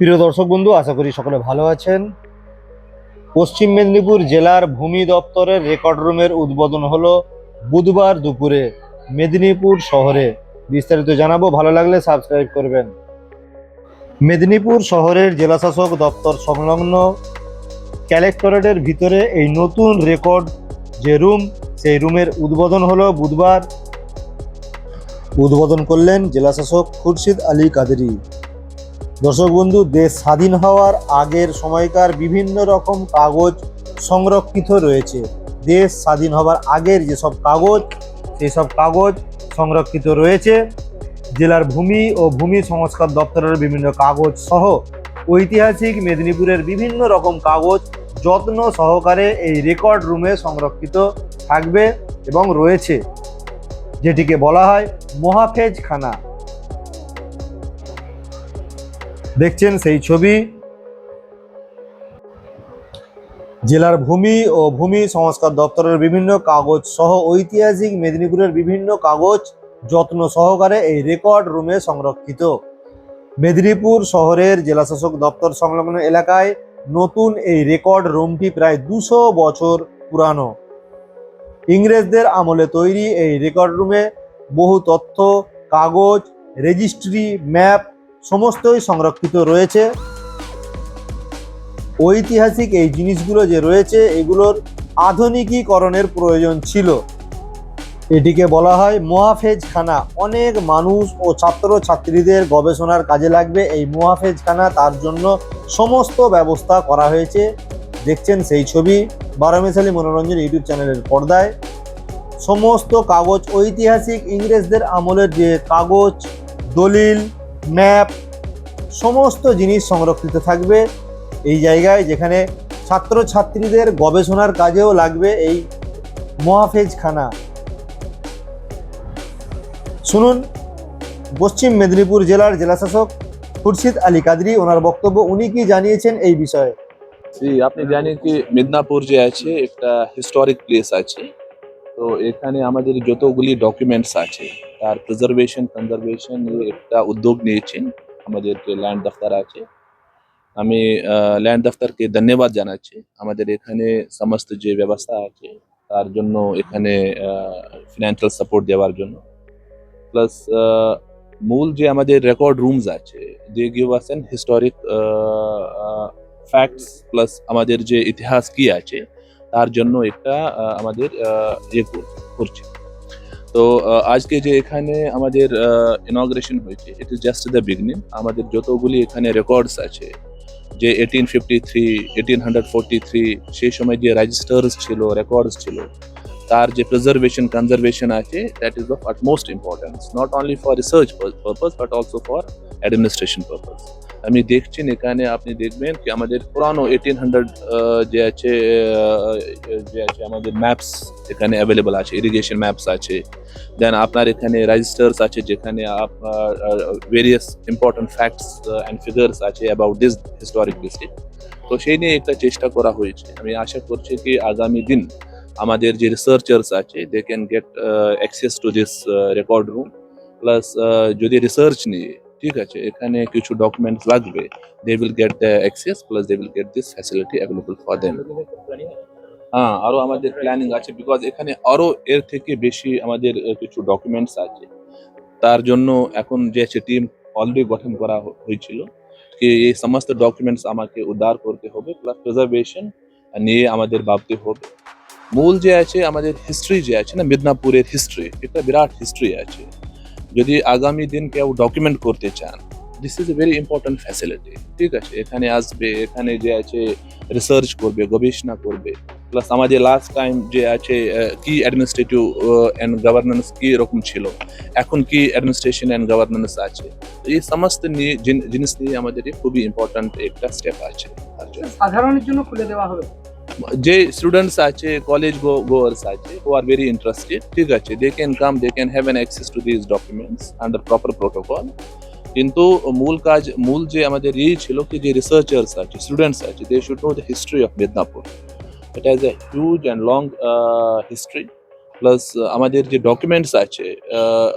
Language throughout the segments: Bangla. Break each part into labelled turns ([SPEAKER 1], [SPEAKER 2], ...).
[SPEAKER 1] প্রিয় দর্শক বন্ধু, আশা করি সকলে ভালো আছেন। পশ্চিম মেদিনীপুর জেলার ভূমি দপ্তরের রেকর্ড রুমের উদ্বোধন হলো বুধবার দুপুরে মেদিনীপুর শহরে। বিস্তারিত জানাব, ভালো লাগলে সাবস্ক্রাইব করবেন। মেদিনীপুর শহরের জেলাশাসক দপ্তর সংলগ্ন ক্যালেক্টরেটের ভিতরে এই নতুন রেকর্ড যে রুম সেই রুমের উদ্বোধন হলো বুধবার। উদ্বোধন করলেন জেলাশাসক খুরশিদ আলী কাদেরি। দর্শক বন্ধু, দেশ স্বাধীন হওয়ার আগের সময়কার বিভিন্ন রকম কাগজ সংরক্ষিত রয়েছে। দেশ স্বাধীন হওয়ার আগের যেসব কাগজ সেই সব কাগজ সংরক্ষিত রয়েছে। জেলার ভূমি ও ভূমি সংস্কার দপ্তরের বিভিন্ন কাগজ সহ ঐতিহাসিক মেদিনীপুরের বিভিন্ন রকম কাগজ যত্ন সহকারে এই রেকর্ড রুমে সংরক্ষিত থাকবে এবং রয়েছে, যেটিকে বলা হয় মহাফেজ দেখছেন সেই ছবি। জেলার ভূমি ও ভূমি সংস্কার দপ্তরের বিভিন্ন কাগজ সহ ঐতিহাসিক মেদিনীপুরের বিভিন্ন কাগজ যত্ন সহকারে এই রেকর্ড রুমে সংরক্ষিত। মেদিনীপুর শহরের জেলাশাসক দপ্তর সংলগ্ন এলাকায় নতুন এই রেকর্ড রুমটি প্রায় দুশো বছর পুরানো। ইংরেজদের আমলে তৈরি এই রেকর্ড রুমে বহু তথ্য, কাগজ, রেজিস্ট্রি, ম্যাপ সমস্তই সংরক্ষিত রয়েছে। ঐতিহাসিক এই জিনিসগুলো যে রয়েছে, এগুলোর আধুনিকীকরণের প্রয়োজন ছিল। এটিকে বলা হয় মোহাফেজ খানা অনেক মানুষ ও ছাত্র ছাত্রীদের গবেষণার কাজে লাগবে এই মোহাফেজ খানা তার জন্য সমস্ত ব্যবস্থা করা হয়েছে। দেখছেন সেই ছবি বারোমেশালী মনোরঞ্জন ইউটিউব চ্যানেলের পর্দায়। সমস্ত কাগজ ঐতিহাসিক ইংরেজদের আমলের যে কাগজ, দলিল ম্যাপ, সমস্ত জিনিস সংরক্ষিত থাকবে এই জায়গায় যেখানে ছাত্রছাত্রীদের গবেষণার কাজেও লাগবে এই মহাফেজ খানা শুনুন, পশ্চিম মেদিনীপুর জেলার জেলাশাসক খুরশিদ আলী কাদরি, ওনার বক্তব্য, উনি কি জানিয়েছেন এই বিষয়ে?
[SPEAKER 2] জি, আপনি জানেন কি মিদনাপুর যে আছে, একটা হিস্টোরিক প্লেস আছে। তো এখানে আমাদের যতগুলি ডকুমেন্টস আছে তার প্রিজার্ভেশন কনজারভেশন একটা উদ্যোগ নিয়েছেন আমাদের যে ল্যান্ড দফতর আছে। আমি ল্যান্ড দফতরকে ধন্যবাদ জানাচ্ছি। আমাদের এখানে সমস্ত যে ব্যবস্থা আছে, তার জন্য এখানে ফিনান্সিয়াল সাপোর্ট দেওয়ার জন্য। প্লাস মূল যে আমাদের রেকর্ড রুমস আছে they give us an historic facts plus আমাদের যে ইতিহাস কি আছে, তার জন্য একটা আমাদের ইয়ে করছে। তো আজকে যে এখানে আমাদের ইনগ্রেশন হয়েছে it is just the beginning আমাদের যতগুলি এখানে রেকর্ডস আছে, যে eighteen fifty three eighteen hundred forty three সেই সময় যে রেজিস্টার্স ছিল রেকর্ডস ছিল, তার যে প্রিজার্ভেশন কনজারভেশন আছে that is of utmost importance not only for research purpose but also for administration purpose আমি দেখছেন এখানে, আপনি দেখবেন কি আমাদের পুরানো এইটিন হান্ড্রেড যে আছে যে আছে আমাদের ম্যাপস এখানে অ্যাভেলেবল আছে ইরিগেশন ম্যাপস আছে। দেন আপনার এখানে রেজিস্টার্স আছে যেখানে আপনার various important facts and figures আছে অ্যাবাউট দিস হিস্টোরিক ডিস্ট্রিক্ট তো সেই নিয়ে একটা চেষ্টা করা হয়েছে। আমি আশা করছি কি আগামী দিন আমাদের যে রিসার্চার্স আছে they can get access to this record room plus যদি রিসার্চ নিয়ে ঠিক আছে, এখানে কিছু ডকুমেন্টস লাগবে। They will get the access plus they will get this facility available for them হ্যাঁ আরও আমাদের প্ল্যানিং আছে বিকজ এখানে আরও এর থেকে বেশি আমাদের কিছু ডকুমেন্টস আছে। তার জন্য এখন যে আছে টিম অলরেডি গঠন করা হয়েছিল। কি এই সমস্ত ডকুমেন্টস আমাকে উদ্ধার করতে হবে প্লাস প্রিজার্ভেশন নিয়ে আমাদের ভাবতে হবে। মূল যে আছে আমাদের হিস্ট্রি যে আছে না, মিদনাপুরের হিস্ট্রি একটা বিরাট হিস্ট্রি আছে। যদি আগামী দিন কেউ ডকুমেন্ট করতে চান this is a very important facility ঠিক আছে? এখানে আসবে, এখানে যে আছে রিসার্চ করবে, গবেষণা করবে প্লাস আমাদের লাস্ট টাইম যে আছে কি অ্যাডমিনিস্ট্রেটিভ অ্যান্ড গভর্নেন্স কি রকম ছিল, এখন কি অ্যাডমিনিস্ট্রেশন অ্যান্ড গভর্নেন্স আছে? এই সমস্ত নিয়ে জিনিস নিয়ে আমাদের খুবই ইম্পর্ট্যান্ট একটা স্টেপ আছে।
[SPEAKER 3] সাধারণের জন্য খুলে দেওয়া হবে।
[SPEAKER 2] যে স্টুডেন্টস আছে কলেজ গোয়ার্স আছে হু আর ভেরি ইন্টারেস্টেড ঠিক আছে they can come they can have an access to this documents under proper protocol কিন্তু মূল কাজ মূল যে আমাদের এই ছিল কি যে রিসার্চার্স আছে স্টুডেন্টস আছে they should know the history of Medinipur it has a huge and long history plus আমাদের যে ডকুমেন্টস আছে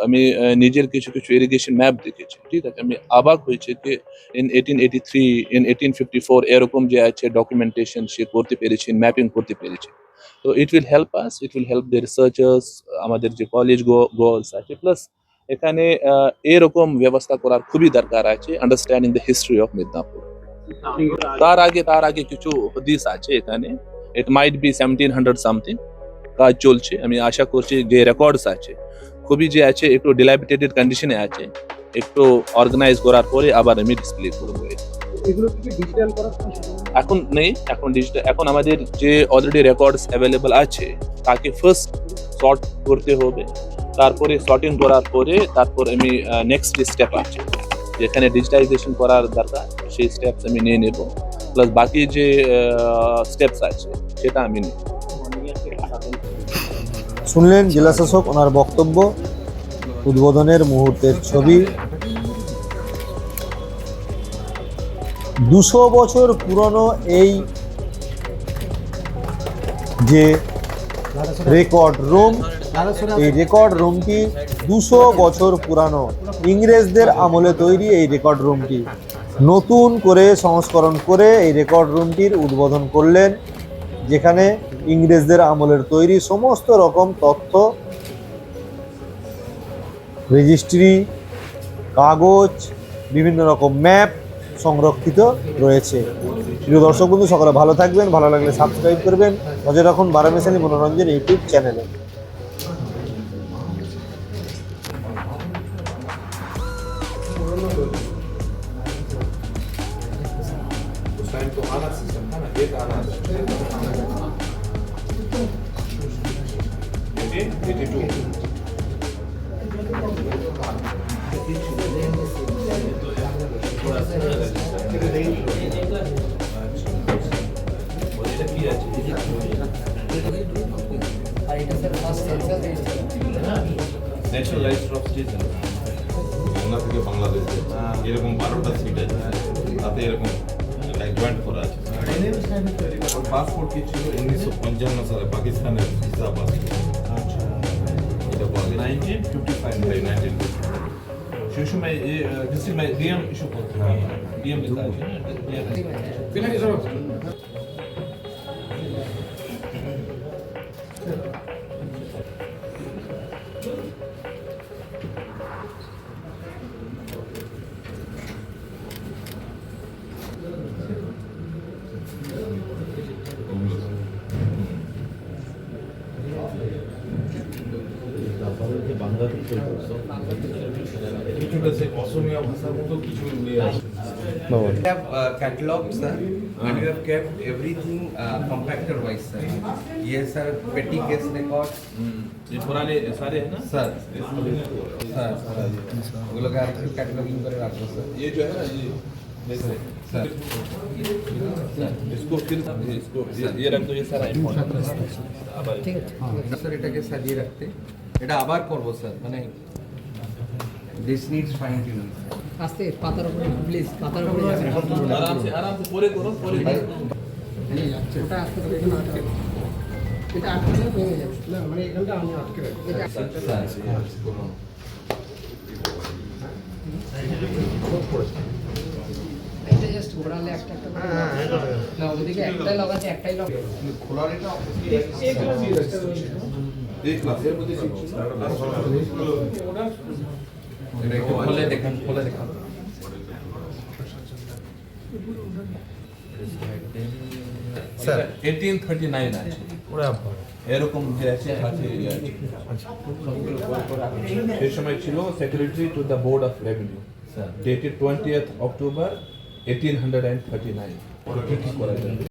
[SPEAKER 2] আমি নিজের কিছু কিছু ইরিগেশন ম্যাপ দেখেছি ঠিক আছে? আমি অবাক হয়েছে যে in eighteen eighty three in eighteen fifty four এরকম যে আছে ডকুমেন্টেশন সে করতে পেরেছেন ম্যাপিং করতে পেরেছে। তো it will help us it will help the researchers আমাদের যে কলেজ গোলস আছে। প্লাস এখানে এরকম ব্যবস্থা করার খুবই দরকার আছে understanding the history of Midnapore তার আগে তার আগে কিছু হদিস আছে এখানে। It might be seventeen hundred something কাজ চলছে আমি আশা করছি যে রেকর্ডস আছে। খুবই যে আছে একটু ডিলাইবিটেটেড কন্ডিশনে আছে একটু অর্গানাইজ করার পরে আবার আমি ডিসপ্লে করব। এখন নেই এখন ডিজিটাল এখন আমাদের যে অলরেডি রেকর্ডস অ্যাভেলেবল আছে তাকে ফার্স্ট সর্ট করতে হবে তারপরে সর্টিং করার পরে তারপর আমি নেক্সট স্টেপ আছে। যেখানে ডিজিটাইজেশন করার দরকার সেই স্টেপস আমি নিয়ে নেব প্লাস বাকি যে স্টেপস আছে সেটা আমি নেব।
[SPEAKER 1] শুনলেন জেলাশাসক ওনার বক্তব্য, উদ্বোধনের মুহূর্তের ছবি। দুশো বছর পুরনো এই যে রেকর্ড রুম, এই রেকর্ড রুমটি দুশো বছর পুরানো। ইংরেজদের আমলে তৈরি এই রেকর্ড রুমটি। নতুন করে সংস্করণ করে এই রেকর্ড রুমটির উদ্বোধন করলেন যেখানে ইংরেজদের আমলের তৈরি সমস্ত রকম তথ্য রেজিস্ট্রি কাগজ, বিভিন্ন রকম ম্যাপ সংরক্ষিত রয়েছে। প্রিয় দর্শক বন্ধু, সকলে ভালো থাকবেন, ভালো লাগলে সাবস্ক্রাইব করবেন। নজর রাখুন বারামেশালী মনোরঞ্জন ইউটিউব চ্যানেলে
[SPEAKER 4] ন্যাচারালাইজড অফ স্টেশন বাংলা থেকে বাংলাদেশ এরকম বারোটা সিট আছে তাতে এরকম জয়েন্ট করা আছে পাসপোর্ট কি ছিল উনিশশো পঞ্চান্ন সালে পাকিস্তানের ভিসা পাসপোর্ট এটা বলে nineteen
[SPEAKER 5] fifty five nineteen
[SPEAKER 4] fifty Чешуме
[SPEAKER 5] и действительно дием еще под дием летать. Final is over. Thank you. हैं डीएम लिखा है
[SPEAKER 4] কিছুটা সে অসমীয়া ভাষার মতো কিছু নিয়ে আসে
[SPEAKER 6] We have uh, catalog, sir, and we have kept everything uh, compactor wise, sir. Yes, sir, petty case records,
[SPEAKER 5] ये पुराने सारे हैं ना
[SPEAKER 6] sir. Sir, वो लोग कैटलॉगिंग करे रखो सर
[SPEAKER 5] ये जो है ना ये जैसे
[SPEAKER 6] सर
[SPEAKER 5] इसको फिर इसको ये, ये रख दो ये सारा इम्पोर्टेंट
[SPEAKER 6] স্যার এটাকে সাজিয়ে রাখতে এটা আবার করব স্যার মানে দিস নিডস ফাইন টিউনিং
[SPEAKER 7] আস্তে পাতার উপরে প্লিজ পাতার উপরে
[SPEAKER 5] আরামসে আরামসে পরে করো পরে
[SPEAKER 7] এটা আস্তে করে এটা আটকে হয়ে না মানে এখানটা আমি আটকে রাখব। এটা আটকে এটা জাস্ট একটাই লাগাচ্ছে একটাই লাগাচ্ছে খোলার
[SPEAKER 6] এটা একটু খুলে দেখান খুলে দেখান।
[SPEAKER 5] স্যার। 1839 আছে। এরকম যে আছে আছে ইয়ে সেই সময় ছিল secretary to the board of revenue dated twenty October eighteen hundred and thirty nine করা যাবে